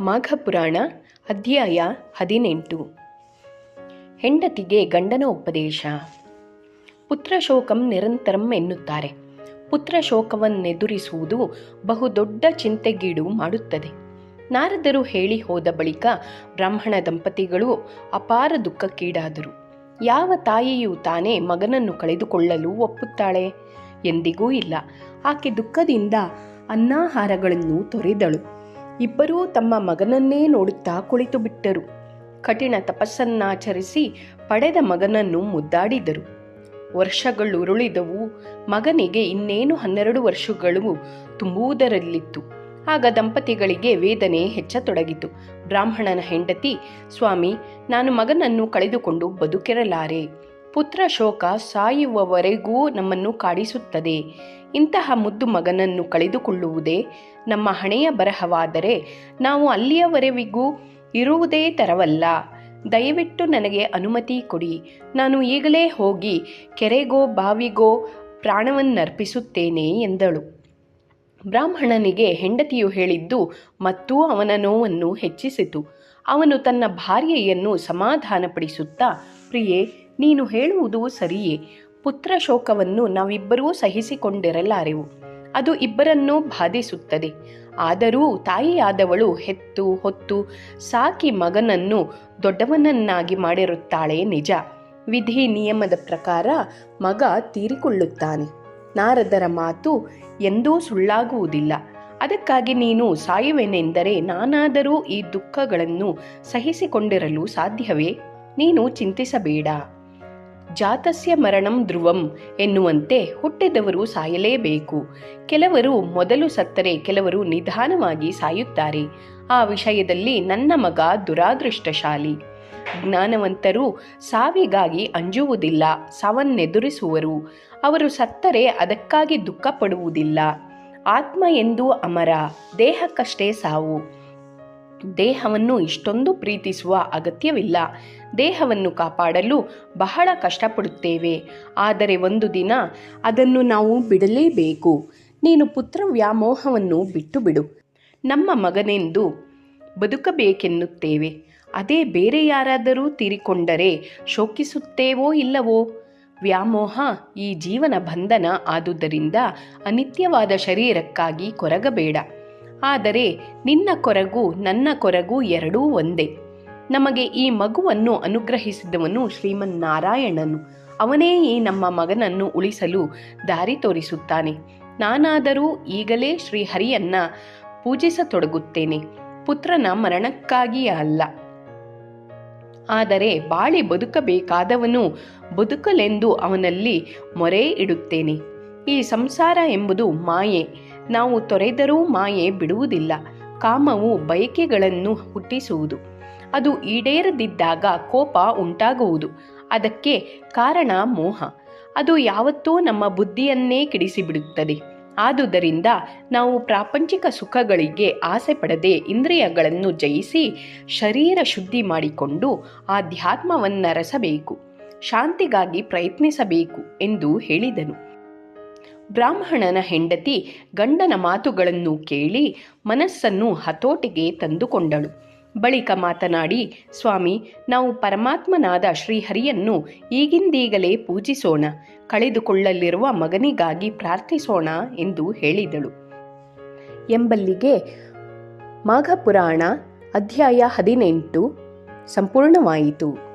ಮಾಘಪುರಾಣ, ಅಧ್ಯಾಯ ಹದಿನೆಂಟು. ಹೆಂಡತಿಗೆ ಗಂಡನ ಉಪದೇಶ ಪುತ್ರಶೋಕಂ ನಿರಂತರಂ ಎನ್ನುತ್ತಾರೆ. ಪುತ್ರಶೋಕವನ್ನೆದುರಿಸುವುದು ಬಹುದೊಡ್ಡ ಚಿಂತೆಗೀಡು ಮಾಡುತ್ತದೆ. ನಾರದರು ಹೇಳಿ ಹೋದ ಬಳಿಕ ಬ್ರಾಹ್ಮಣ ದಂಪತಿಗಳು ಅಪಾರ ದುಃಖಕ್ಕೀಡಾದರು. ಯಾವ ತಾಯಿಯೂ ತಾನೇ ಮಗನನ್ನು ಕಳೆದುಕೊಳ್ಳಲು ಒಪ್ಪುತ್ತಾಳೆ? ಎಂದಿಗೂ ಇಲ್ಲ. ಆಕೆ ದುಃಖದಿಂದ ಅನ್ನಾಹಾರಗಳನ್ನು ತೊರೆದಳು. ಇಬ್ಬರೂ ತಮ್ಮ ಮಗನನ್ನೇ ನೋಡುತ್ತಾ ಕುಳಿತು ಬಿಟ್ಟರು. ಕಠಿಣ ತಪಸ್ಸನ್ನಾಚರಿಸಿ ಪಡೆದ ಮಗನನ್ನು ಮುದ್ದಾಡಿದರು. ವರ್ಷಗಳುರುಳಿದವು ಮಗನಿಗೆ ಇನ್ನೇನು ಹನ್ನೆರಡು ವರ್ಷಗಳು ತುಂಬುವುದರಲ್ಲಿತ್ತು. ಆಗ ದಂಪತಿಗಳಿಗೆ ವೇದನೆ ಹೆಚ್ಚತೊಡಗಿತು. ಬ್ರಾಹ್ಮಣನ ಹೆಂಡತಿ, ಸ್ವಾಮಿ, ನಾನು ಮಗನನ್ನು ಕಳೆದುಕೊಂಡು ಬದುಕಿರಲಾರೆ. ಪುತ್ರ ಶೋಕ ಸಾಯುವವರೆಗೂ ನಮ್ಮನ್ನು ಕಾಡಿಸುತ್ತದೆ. ಇಂತಹ ಮುದ್ದು ಮಗನನ್ನು ಕಳೆದುಕೊಳ್ಳುವುದೇ ನಮ್ಮ ಹಣೆಯ ಬರಹವಾದರೆ ನಾವು ಅಲ್ಲಿಯವರೆವಿಗೂ ಇರುವುದೇ ತರವಲ್ಲ. ದಯವಿಟ್ಟು ನನಗೆ ಅನುಮತಿ ಕೊಡಿ. ನಾನು ಈಗಲೇ ಹೋಗಿ ಕೆರೆಗೋ ಬಾವಿಗೋ ಪ್ರಾಣವನ್ನರ್ಪಿಸುತ್ತೇನೆ ಎಂದಳು. ಬ್ರಾಹ್ಮಣನಿಗೆ ಹೆಂಡತಿಯು ಹೇಳಿದ್ದು ಮತ್ತೂ ಅವನ ನೋವನ್ನು ಹೆಚ್ಚಿಸಿತು. ಅವನು ತನ್ನ ಭಾರ್ಯೆಯನ್ನು ಸಮಾಧಾನಪಡಿಸುತ್ತಾ, ಪ್ರಿಯೆ ನೀನು ಹೇಳುವುದು ಸರಿಯೇ. ಪುತ್ರ ಶೋಕವನ್ನು ನಾವಿಬ್ಬರೂ ಸಹಿಸಿಕೊಂಡಿರಲಾರೆವು. ಅದು ಇಬ್ಬರನ್ನೂ ಬಾಧಿಸುತ್ತದೆ. ಆದರೂ ತಾಯಿಯಾದವಳು ಹೆತ್ತು ಹೊತ್ತು ಸಾಕಿ ಮಗನನ್ನು ದೊಡ್ಡವನನ್ನಾಗಿ ಮಾಡಿರುತ್ತಾಳೆ ನಿಜ. ವಿಧಿ ನಿಯಮದ ಪ್ರಕಾರ ಮಗ ತೀರಿಕೊಳ್ಳುತ್ತಾನೆ. ನಾರದರ ಮಾತು ಎಂದೂ ಸುಳ್ಳಾಗುವುದಿಲ್ಲ. ಅದಕ್ಕಾಗಿ ನೀನು ಸಾಯುವೆನೆಂದರೆ ನಾನಾದರೂ ಈ ದುಃಖಗಳನ್ನು ಸಹಿಸಿಕೊಂಡಿರಲು ಸಾಧ್ಯವೇ? ನೀನು ಚಿಂತಿಸಬೇಡ. ಜಾತಸ್ಯ ಮರಣಂ ಧ್ರುವಂ ಎನ್ನುವಂತೆ ಹುಟ್ಟಿದವರು ಸಾಯಲೇಬೇಕು. ಕೆಲವರು ಮೊದಲು ಸತ್ತರೆ, ಕೆಲವರು ನಿಧಾನವಾಗಿ ಸಾಯುತ್ತಾರೆ. ಆ ವಿಷಯದಲ್ಲಿ ನನ್ನ ಮಗ ದುರಾದೃಷ್ಟಶಾಲಿ. ಜ್ಞಾನವಂತರು ಸಾವಿಗಾಗಿ ಅಂಜುವುದಿಲ್ಲ, ಸಾವನ್ನೆದುರಿಸುವರು. ಅವರು ಸತ್ತರೆ ಅದಕ್ಕಾಗಿ ದುಃಖ ಪಡುವುದಿಲ್ಲ ಆತ್ಮ ಎಂದು ಅಮರ, ದೇಹಕ್ಕಷ್ಟೇ ಸಾವು. ದೇಹವನ್ನು ಇಷ್ಟೊಂದು ಪ್ರೀತಿಸುವ ಅಗತ್ಯವಿಲ್ಲ. ದೇಹವನ್ನು ಕಾಪಾಡಲು ಬಹಳ ಕಷ್ಟಪಡುತ್ತೇವೆ. ಆದರೆ ಒಂದು ದಿನ ಅದನ್ನು ನಾವು ಬಿಡಲೇಬೇಕು. ನೀನು ಪುತ್ರ ವ್ಯಾಮೋಹವನ್ನು ಬಿಟ್ಟು ಬಿಡು ನಮ್ಮ ಮಗನೆಂದು ಬದುಕಬೇಕೆನ್ನುತ್ತೇವೆ. ಅದೇ ಬೇರೆ ಯಾರಾದರೂ ತೀರಿಕೊಂಡರೆ ಶೋಕಿಸುತ್ತೇವೋ ಇಲ್ಲವೋ? ವ್ಯಾಮೋಹ ಈ ಜೀವನ ಬಂಧನ ಆದುದರಿಂದ ಅನಿತ್ಯವಾದ ಶರೀರಕ್ಕಾಗಿ ಕೊರಗಬೇಡ. ಆದರೆ ನಿನ್ನ ಕೊರಗು ನನ್ನ ಕೊರಗು ಎರಡೂ ಒಂದೇ. ನಮಗೆ ಈ ಮಗುವನ್ನು ಅನುಗ್ರಹಿಸಿದವನು ಶ್ರೀಮನ್ನಾರಾಯಣನು. ಅವನೇ ಈ ನಮ್ಮ ಮಗನನ್ನು ಉಳಿಸಲು ದಾರಿ ತೋರಿಸುತ್ತಾನೆ. ನಾನಾದರೂ ಈಗಲೇ ಶ್ರೀಹರಿಯನ್ನ ಪೂಜಿಸತೊಡಗುತ್ತೇನೆ. ಪುತ್ರನ ಮರಣಕ್ಕಾಗಿಯೇ ಅಲ್ಲ. ಆದರೆ ಬಾಳಿ ಬದುಕಬೇಕಾದವನು ಬದುಕಲೆಂದು ಅವನಲ್ಲಿ ಮೊರೆ ಇಡುತ್ತೇನೆ. ಈ ಸಂಸಾರ ಎಂಬುದು ಮಾಯೆ. ನಾವು ತೊರೆದರೂ ಮಾಯೆ ಬಿಡುವುದಿಲ್ಲ. ಕಾಮವು ಬಯಕೆಗಳನ್ನು ಹುಟ್ಟಿಸುವುದು. ಅದು ಈಡೇರದಿದ್ದಾಗ ಕೋಪ ಉಂಟಾಗುವುದು. ಅದಕ್ಕೆ ಕಾರಣ ಮೋಹ. ಅದು ಯಾವತ್ತೂ ನಮ್ಮ ಬುದ್ಧಿಯನ್ನೇ ಕೆಡಿಸಿಬಿಡುತ್ತದೆ. ಆದುದರಿಂದ ನಾವು ಪ್ರಾಪಂಚಿಕ ಸುಖಗಳಿಗೆ ಆಸೆ ಪಡದೆ ಇಂದ್ರಿಯಗಳನ್ನು ಜಯಿಸಿ ಶರೀರ ಶುದ್ಧಿ ಮಾಡಿಕೊಂಡು ಆಧ್ಯಾತ್ಮವನ್ನರಸಬೇಕು ಶಾಂತಿಗಾಗಿ ಪ್ರಯತ್ನಿಸಬೇಕು ಎಂದು ಹೇಳಿದನು. ಬ್ರಾಹ್ಮಣನ ಹೆಂಡತಿ ಗಂಡನ ಮಾತುಗಳನ್ನು ಕೇಳಿ ಮನಸ್ಸನ್ನು ಹತೋಟಿಗೆ ತಂದುಕೊಂಡಳು. ಬಳಿಕ ಮಾತನಾಡಿ, ಸ್ವಾಮಿ, ನಾವು ಪರಮಾತ್ಮನಾದ ಶ್ರೀಹರಿಯನ್ನು ಈಗಿಂದೀಗಲೇ ಪೂಜಿಸೋಣ, ಕಳೆದುಕೊಳ್ಳಲಿರುವ ಮಗನಿಗಾಗಿ ಪ್ರಾರ್ಥಿಸೋಣ ಎಂದು ಹೇಳಿದಳು. ಎಂಬಲ್ಲಿಗೆ ಮಾಘಪುರಾಣ ಅಧ್ಯಾಯ ಹದಿನೆಂಟು ಸಂಪೂರ್ಣವಾಯಿತು.